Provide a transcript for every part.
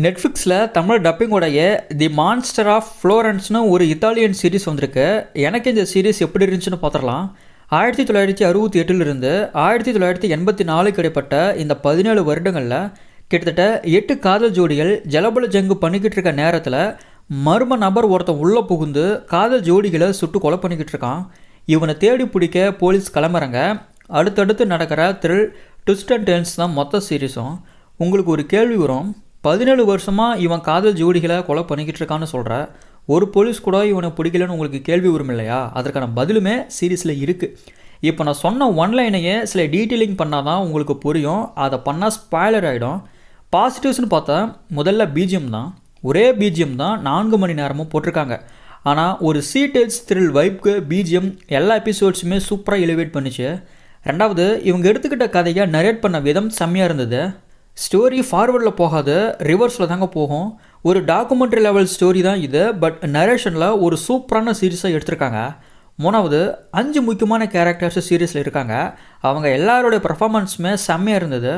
நெட்ஃப்ளிக்ஸில் தமிழ் டப்பிங்கோடைய the monster of ஃப்ளோரன்ஸ்னு ஒரு இத்தாலியன் சீரிஸ் வந்திருக்கு. எனக்கு இந்த சீரிஸ் எப்படி இருந்துச்சுன்னு பார்த்துடலாம் ஆயிரத்தி தொள்ளாயிரத்தி அறுபத்தி எட்டிலிருந்து ஆயிரத்தி தொள்ளாயிரத்தி எண்பத்தி நாலுக்கு இடைப்பட்ட இந்த பதினேழு வருடங்களில் கிட்டத்தட்ட எட்டு காதல் ஜோடிகள் ஜலபல ஜங்கு பண்ணிக்கிட்டு இருக்க நேரத்தில் மர்ம நபர் ஒருத்தன் உள்ளே புகுந்து காதல் ஜோடிகளை சுட்டு கொலை பண்ணிக்கிட்டு இருக்கான். இவனை தேடி பிடிக்க போலீஸ் கிளம்புறாங்க. அடுத்தடுத்து நடக்கிற த்ரில் ட்விஸ்ட் அண்ட் டென்ஸ் தான் மொத்த சீரிஸும் உங்களுக்கு ஒரு கேள்வி வரும். பதினேழு வருஷமாக இவன் காதல் ஜோடிகளை கொலை பண்ணிக்கிட்டு இருக்கான்னு சொல்கிற ஒரு போலீஸ் கூட இவனை பிடிக்கலன்னு உங்களுக்கு கேள்வி வரும் இல்லையா? அதற்கான பதிலுமே சீரீஸில் இருக்குது இப்போ நான் சொன்ன ஒன்லைனையே சில டீட்டெயிலிங் பண்ணால் தான் உங்களுக்கு புரியும். அதை பண்ணால் ஸ்பாய்லர் ஆகிடும் பாசிட்டிவ்ஸ்னு பார்த்தா முதல்ல பிஜிஎம் தான். ஒரே பிஜிஎம் தான் நான்கு மணி நேரமும் போட்டிருக்காங்க. ஆனால் ஒரு சீட்டேஜ் த்ரில் வைப்க்கு பிஜிஎம் எல்லா எபிசோட்ஸுமே சூப்பராக எலிவேட் பண்ணிச்சு. ரெண்டாவது இவங்க எடுத்துக்கிட்ட கதையை நரேட் பண்ண விதம் செம்மையாக இருந்தது. ஸ்டோரி ஃபார்வர்டில் போகாது ரிவர்ஸில் தாங்க போகும். ஒரு டாக்குமெண்ட்ரி லெவல் ஸ்டோரி தான் இது பட் நரேஷனில் ஒரு சூப்பரான சீரீஸாக எடுத்திருக்காங்க. மூணாவது அஞ்சு முக்கியமான கேரக்டர்ஸ் சீரியஸில் இருக்காங்க. அவங்க எல்லாரோடைய பர்ஃபாமன்ஸுமே செம்மையாக இருந்தது.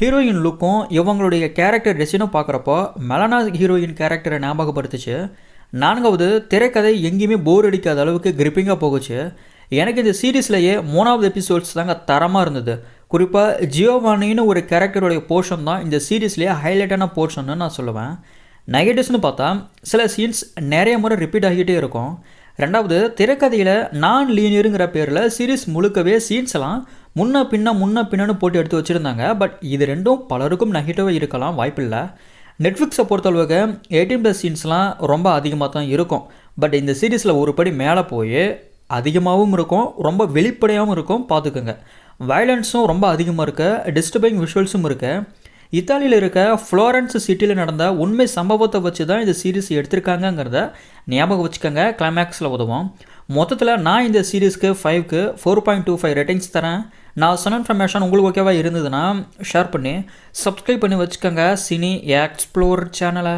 ஹீரோயின் லுக்கும் இவங்களுடைய கேரக்டர் டிசைனும் பார்க்குறப்போ மெலனா ஹீரோயின் கேரக்டரை ஞாபகப்படுத்துச்சு. நான்காவது திரைக்கதை எங்கேயுமே போர் அடிக்காத அளவுக்கு கிரிப்பிங்காக போகுச்சு. எனக்கு இந்த சீரீஸ்லேயே மூணாவது எபிசோட்ஸ் தாங்க தரமாக இருந்தது. குறிப்பாக ஜியோவானின்னு ஒரு கேரக்டருடைய போர்ஷன் தான் இந்த சீரீஸ்லேயே ஹைலைட்டான போர்ஷன்னு நான் சொல்லுவேன். நெகட்டிவ்ஸ்னு பார்த்தா சில சீன்ஸ் நிறைய முறை ரிப்பீட் ஆகிட்டே இருக்கும். ரெண்டாவது திரைக்கதையில் நான் லீனியருங்கிற பேரில் சீரீஸ் முழுக்கவே சீன்ஸ் எல்லாம் முன்ன பின்ன முன்ன பின்னன்னு போட்டு எடுத்து வச்சுருந்தாங்க. பட் இது ரெண்டும் பலருக்கும் நெகட்டிவாக இருக்கலாம் வாய்ப்பில்லை. நெட்ஃப்ளிக்ஸை பொறுத்தளவுக்கு எயிட்டீன் ப்ளஸ் சீன்ஸ்லாம் ரொம்ப அதிகமாக தான் இருக்கும். பட் இந்த சீரீஸில் ஒரு படி மேலே போய் அதிகமாகவும் இருக்கும் ரொம்ப வெளிப்படையாகவும் இருக்கும் பார்த்துக்குங்க. வயலன்ஸும் ரொம்ப அதிகமாக இருக்குது டிஸ்டர்பிங் விஷுவல்ஸும் இருக்க. இத்தாலியில் இருக்க ஃப்ளோரன்ஸ் சிட்டியில் நடந்த உண்மை சம்பவத்தை வச்சு தான் இந்த சீரீஸ் எடுத்திருக்காங்கங்கிறத ஞாபகம் வச்சுக்கோங்க கிளைமேக்ஸில் உதவும். மொத்தத்தில் நான் இந்த சீரீஸ்க்கு ஃபைவ்க்கு four point two five ratings தரேன். நான் சொன்ன இன்ஃபர்மேஷன் உங்களுக்கு ஓகேவா இருந்ததுன்னா ஷேர் பண்ணி சப்ஸ்கிரைப் பண்ணி வச்சுக்கோங்க சினி எக்ஸ்ப்ளோர் சேனலை